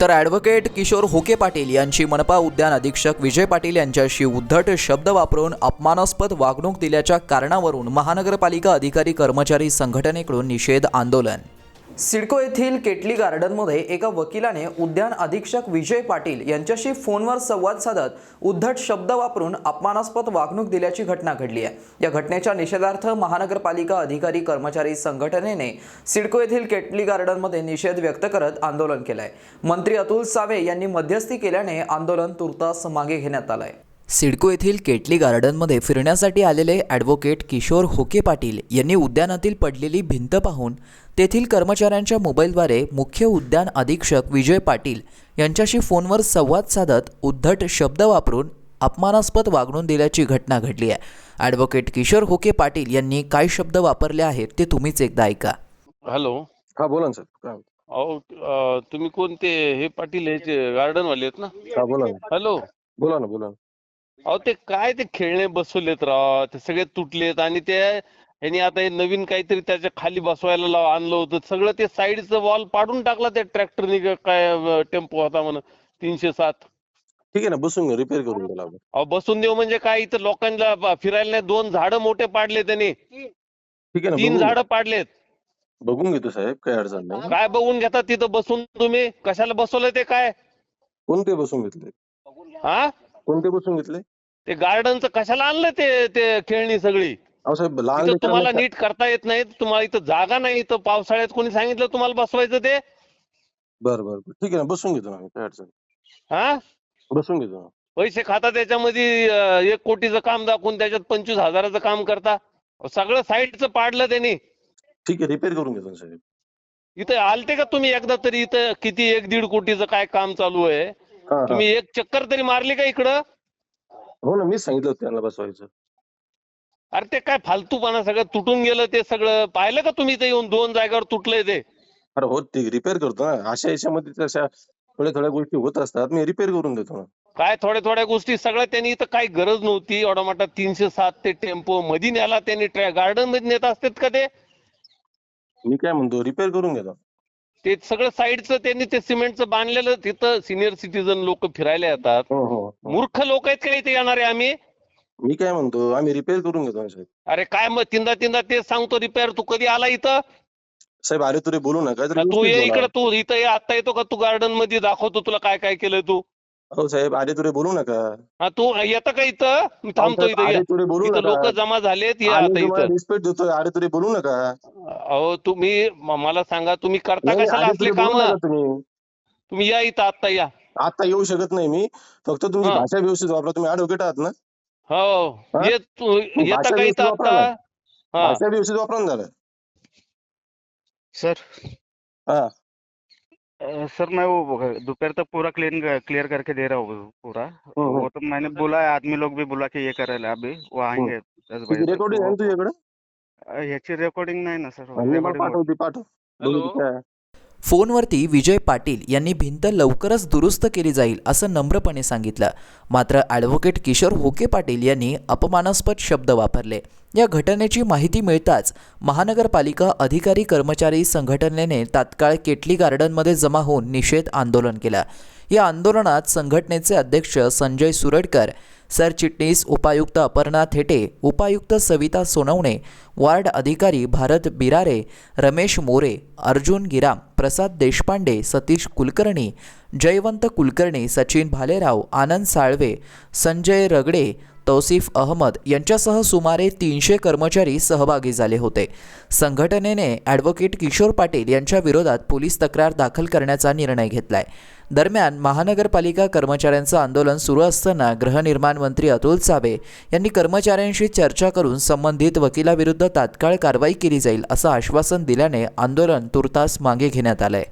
तर advocate Kishore okay Patil यांची मनपा उद्यान अधीक्षक विजय पाटील यांच्याशी उद्धट शब्द वापरून अपमानास्पद वागणूक दिल्याच्या कारणावरून महानगरपालिका अधिकारी कर्मचारी संघटनेकडून निषेध आंदोलन. सिडको येथील केटली गार्डनमध्ये एका वकिलाने उद्यान अधीक्षक विजय पाटील यांच्याशी फोनवर संवाद साधत उद्धट शब्द वापरून अपमानास्पद वागणूक दिल्याची घटना घडली आहे. या घटनेच्या निषेधार्थ महानगरपालिका अधिकारी कर्मचारी संघटनेने सिडको येथील केटली गार्डनमध्ये निषेध व्यक्त करत आंदोलन केलं आहे मंत्री अतुल सावे यांनी मध्यस्थी केल्याने आंदोलन तुर्तास मागे घेण्यात आलं आहे सिडको येथील केटली गार्डनमध्ये फिरण्यासाठी आलेले ॲडव्होकेट किशोर होके पाटील यांनी उद्यानातील पडलेली भिंत पाहून तेथील कर्मचाऱ्यांच्या मोबाईलद्वारे मुख्य उद्यान अधीक्षक विजय पाटील यांच्याशी फोनवर संवाद साधत उद्धट शब्द वापरून अपमानास्पद वागणून दिल्याची घटना घडली आहे. ॲडव्होकेट किशोर होके पाटील यांनी काय शब्द वापरले आहेत ते तुम्हीच एकदा ऐका. हॅलो. हा बोला ना सर? अहो तुम्ही कोणते हे पाटील ह्याचे गार्डन वाले आहेत ना? हा बोला ना. हॅलो. बोला ना बोला ना. अहो ते काय ते खेळणे बसवलेत राव. ते सगळे तुटलेत आणि ते ह्यांनी आता हे नवीन काहीतरी त्याच्याखाली बसवायला लाव आणलं होतं. सगळं ते साईडचं वॉल पाडून टाकला त्या ट्रॅक्टरने काय टेम्पो होता म्हण तीनशे सात. ठीक आहे ना बसून रिपेअर करून द्यायला आपण अहो बसून देऊ म्हणजे काय इथं लोकांना ब- फिरायला नाही दोन झाडं मोठे पाडले त्यांनी. ठीक आहे ना तीन बघून झाडं पाडलेत. बघून घेतो साहेब काही अडचण नाही. काय बघून घेता तिथं बसून तुम्ही? कशाला बसवलंय ते काय? कोणते बसून घेतले? हा कोणते बसून घेतले? ते गार्डनचं कशाला आणलं ते ते खेळणी सगळी? अहो साहेब लहान तिथं तुम्हाला लेकरांना- नीट करता येत नाही तुम्हाला इथं जागा नाही इथं पावसाळ्यात कोणी सांगितलं तुम्हाला बसवायचं ते? बरं बरं बरं. ठीक आहे ना बसून घेतो ना आम्ही, काही अडचण नाही. हा? बसून घेतो ना. पैसे खाता त्याच्यामध्ये अं, एक कोटीचं काम दाखवून त्याच्यात पंचवीस हजाराचं काम करता. सगळं साईडचं पाडलं त्यांनी. ठीक आहे रिपेअर करून घेतो ना साहेब. इथं आलते का तुम्ही एकदा तरी इथं? किती एक दीड कोटीचं काय काम चालू आहे? हा हा. तुम्ही एक चक्कर तरी मारली का इकडं? हो ना मीच सांगितलं होतं त्यांना बसवायचं. अरे ते काय फालतूपणा सगळं तुटून गेलं ते सगळं. पाहिलं का तुम्ही इथं येऊन दोन जागेवर तुटलंय ते? अरे हो ते रिपेअर करतो ना. अशा याच्यामध्ये तशा थोड्या थोड्या गोष्टी होत असतात. मी रिपेअर करून देतो ना. काय थोड्या थोड्या गोष्टी? सगळ्या त्यांनी इथं काही गरज नव्हती. एवढा मोठा तीनशे सात ते टेम्पो मधी न्याला त्यांनी गार्डनमध्ये नेत असतात का ते? मी काय म्हणतो रिपेअर करून घेतो. ते सगळं साईडचं त्यांनी ते सिमेंटचं बांधलेलं तिथं सिनियर सिटीजन लोक फिरायला येतात. हो हो हो. मूर्ख लोक आहेत का इथे येणारे आम्ही? मी काय म्हणतो आम्ही रिपेअर करून घेतो ना साहेब. अरे काय मग तीनदा तीनदा तेच सांगतो रिपेअर तू कधी आला इथं? साहेब अरे तुरे बोलू नका तू ये. इकडे तू इथं ये आता येतो का तू गार्डनमध्ये? दाखवतो तुला काय काय केलंय तू. हो साहेब अरे तुरे बोलू नका. हा तू येतं का इथं? मी थांबतो इथं अरे ये. तुरे बोलू इथं नका. लोक जमा झालेत ये आता इथं. रिस्पेक्ट देतोय अरे तुरे बोलू नका. अहो तुम्ही म- मला सांगा तुम्ही करता नाही, कशाला अरे असले तुरे बोलू काम? नका तुम्ही. तुम्ही या इथं आता या. आता येऊ शकत नाही मी. फक्त तुमची हा. भाषा व्यवस्थित वापरा तुम्ही ऍडव्होकेट आहात ना. हो. हा? ये तू येता भाषा का इथं व्यवस्थित वापरा आता. हा. भाषा व्यवस्थित वापरा ना जरा. सर. हा. सर मैं वो दोपहर तक पूरा क्लीन क्लियर करके दे रहा हूँ पूरा। हम्म, हम्म। वो तो मैंने बोला है आदमी लोग भी बोला कि ये कर रहे अभी वो आएँगे दस बजे रिकॉर्डिंग आहे ना तुझ्याकडे ह्याची रेकॉर्डिंग नाही ना सर पाठव पाठव हॅलो? फोनवरती विजय पाटील यांनी भिंत लवकरच दुरुस्त केली जाईल असं नम्रपणे सांगितलं. मात्र ॲडव्होकेट किशोर होके पाटील यांनी अपमानास्पद शब्द वापरले. या घटनेची माहिती मिळताच महानगरपालिका अधिकारी कर्मचारी संघटनेने तात्काळ केटली गार्डनमध्ये जमा होऊन निषेध आंदोलन केलं. या आंदोलनात संघटनेचे अध्यक्ष संजय सुरडकर सरचिटणीस उपायुक्त अपर्णा थेटे उपायुक्त सविता सोनवणे वार्ड अधिकारी भारत बिरारे रमेश मोरे अर्जुन गिराम प्रसाद देशपांडे सतीश कुलकर्णी जयवंत कुलकर्णी सचिन भालेराव आनंद साळवे संजय रगडे तौसिफ अहमद यांच्यासह सुमारे तीनशे कर्मचारी सहभागी झाले होते. संघटनेने ॲडव्होकेट किशोर पाटील यांच्या विरोधात पोलीस तक्रार दाखल करण्याचा निर्णय घेतलाय. दरम्यान महानगरपालिका कर्मचाऱ्यांचं आंदोलन सुरू असताना गृहनिर्माण मंत्री अतुल सावे यांनी कर्मचाऱ्यांशी चर्चा करून संबंधित वकिलाविरुद्ध तात्काळ कारवाई केली जाईल असं आश्वासन दिल्याने आंदोलन तुर्तास मागे घेण्यात आलंय.